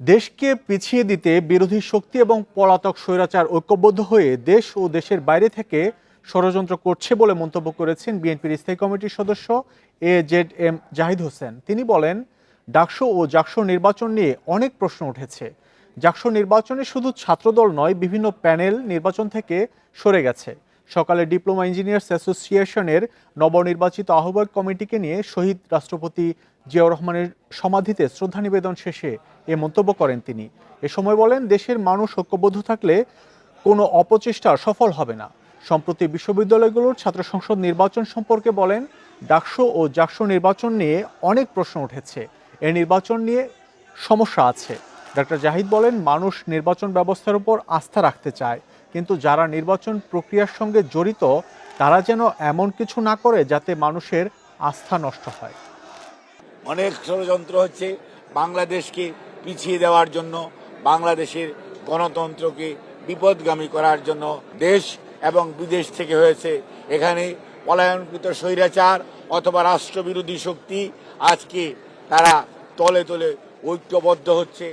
দেশকে পিছিয়ে দিতে বিরোধী শক্তি এবং পলাতক স্বৈরাচার ঐক্যবদ্ধ হয়ে দেশ ও দেশের বাইরে থেকে ষড়যন্ত্র করছে বলে মন্তব্য করেছেন বিএনপির স্থায়ী কমিটির সদস্য A Z M Zahid Hossain. তিনি বলেন, ডাকসো ও জাকসো নির্বাচন নিয়ে অনেক প্রশ্ন উঠেছে। জাকসো নির্বাচনে শুধু ছাত্রদল নয়, বিভিন্ন প্যানেল নির্বাচন থেকে সরে গেছে। সকালে ডিপ্লোমা ইঞ্জিনিয়ার্স অ্যাসোসিয়েশনের নবনির্বাচিত আহ্বায়ক কমিটিকে নিয়ে শহীদ রাষ্ট্রপতি জিয়াউর রহমানের সমাধিতে শ্রদ্ধা নিবেদন শেষে এ মন্তব্য করেন তিনি। এ সময় বলেন, দেশের মানুষ ঐক্যবদ্ধ থাকলে কোনো অপচেষ্টা সফল হবে না। সম্প্রতি বিশ্ববিদ্যালয়গুলোর ছাত্র সংসদ নির্বাচন সম্পর্কে বলেন, ডাকসু ও জাকসু নির্বাচন নিয়ে অনেক প্রশ্ন উঠেছে। এ নির্বাচন নিয়ে সমস্যা আছে। ডক্টর জাহিদ বলেন, মানুষ নির্বাচন ব্যবস্থার উপর আস্থা রাখতে চায়। কিন্তু যারা নির্বাচন প্রক্রিয়ার সঙ্গে জড়িত, তারা যেন এমন কিছু না করে যাতে মানুষের আস্থা নষ্ট হয়। অনেক ষড়যন্ত্র হচ্ছে বাংলাদেশকে পিছিয়ে দেওয়ার জন্য, বাংলাদেশের গণতন্ত্রকে বিপদগামী করার জন্য দেশ এবং বিদেশ থেকে হয়েছে। এখানে পলায়নকৃত স্বৈরাচার অথবা রাষ্ট্রবিরোধী শক্তি আজকে তারা তলে তলে ঐক্যবদ্ধ হচ্ছে।